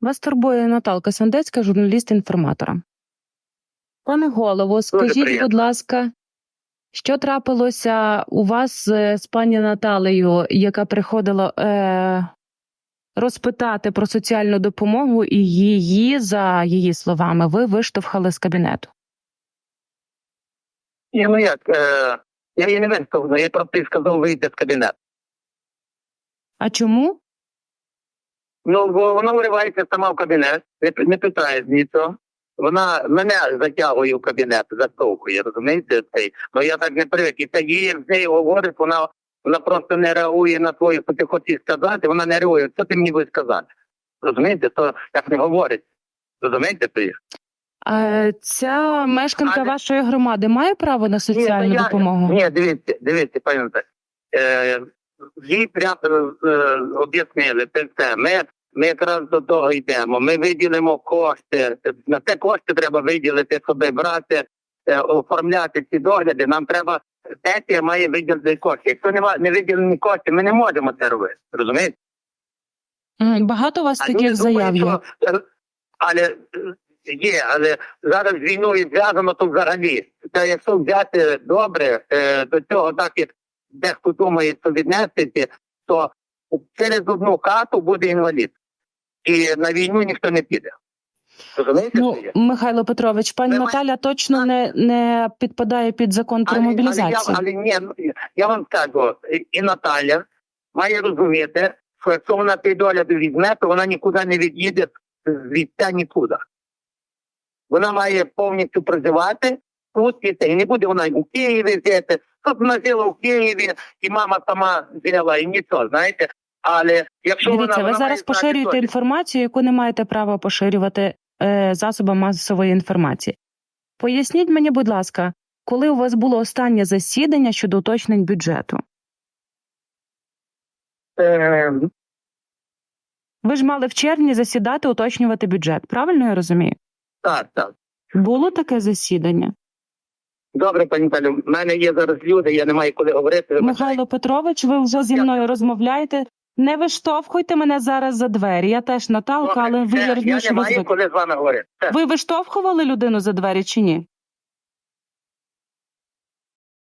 Вас турбує Наталка Сандецька, журналіст-інформатора. Пане голово, скажіть, будь ласка, що трапилося у вас з пані Наталею, яка приходила е, розпитати про соціальну допомогу, і її, за її словами, ви виштовхали з кабінету? Ні, ну як, е, я її не виставив, я просто сказав вийти з кабінету. А чому? Ну, бо вона виривається сама в кабінет, не, питає нічого. Вона мене затягує в кабінет, затовкує, розумієте? Цей. Ну я так не привик. І це її з нею говорить, вона, вона просто не реагує на твоє, що ти хочеш сказати, вона не реагує. Що ти мені будеш сказати? Розумієте? То так не говорить. Розумієте ти? А ця мешканка Але- вашої громади має право на соціальну Ні, я- допомогу? Ні, дивіться, дивіться, пані Наталі. Е, їй прямо е, об'яснили це все. Ми, ми якраз до того йдемо. Ми виділимо кошти. На це кошти треба виділити, щоб брати, е, оформляти ці догляди. Нам треба сесія має виділити кошти. Якщо нема не виділені кошти, ми не можемо це робити. Розумієте? Багато у вас таких заяв є? е, Але є, але зараз з війною зв'язано то взагалі. Та якщо взяти добре, до цього так як дехто думає, що віднести, то через одну хату буде інвалід. І на війну ніхто не піде. Ну. Михайло Петрович, пані Ви Наталя точно не, не підпадає під закон про Але- мобілізацію. Але, я, але ні, ну, я вам скажу, і- Наталя має розуміти, що якщо вона під догляду візьме, то вона нікуди не від'їде звідси нікуди. Вона має повністю проживати тут і це. І не буде вона у Києві жити. Вона жила у Києві, і мама сама жила, і нічого, знаєте. Але якщо Дивіться, вона, ви вона зараз поширюєте точно. інформацію, яку не маєте права поширювати е, засобам масової інформації. Поясніть мені, будь ласка, коли у вас було останнє засідання щодо уточнень бюджету? Е, Ви ж мали в червні засідати, уточнювати бюджет. Правильно я розумію? так, так. Було таке засідання. Добре, пані Талю, в мене є зараз люди, я не маю коли говорити. Михайло Петрович, ви вже зі Я- мною розмовляєте. Не виштовхуйте мене зараз за двері. Я теж Наталка, але ви вірніше Я не маю коли з вами говорити. Ви виштовхували людину за двері чи ні?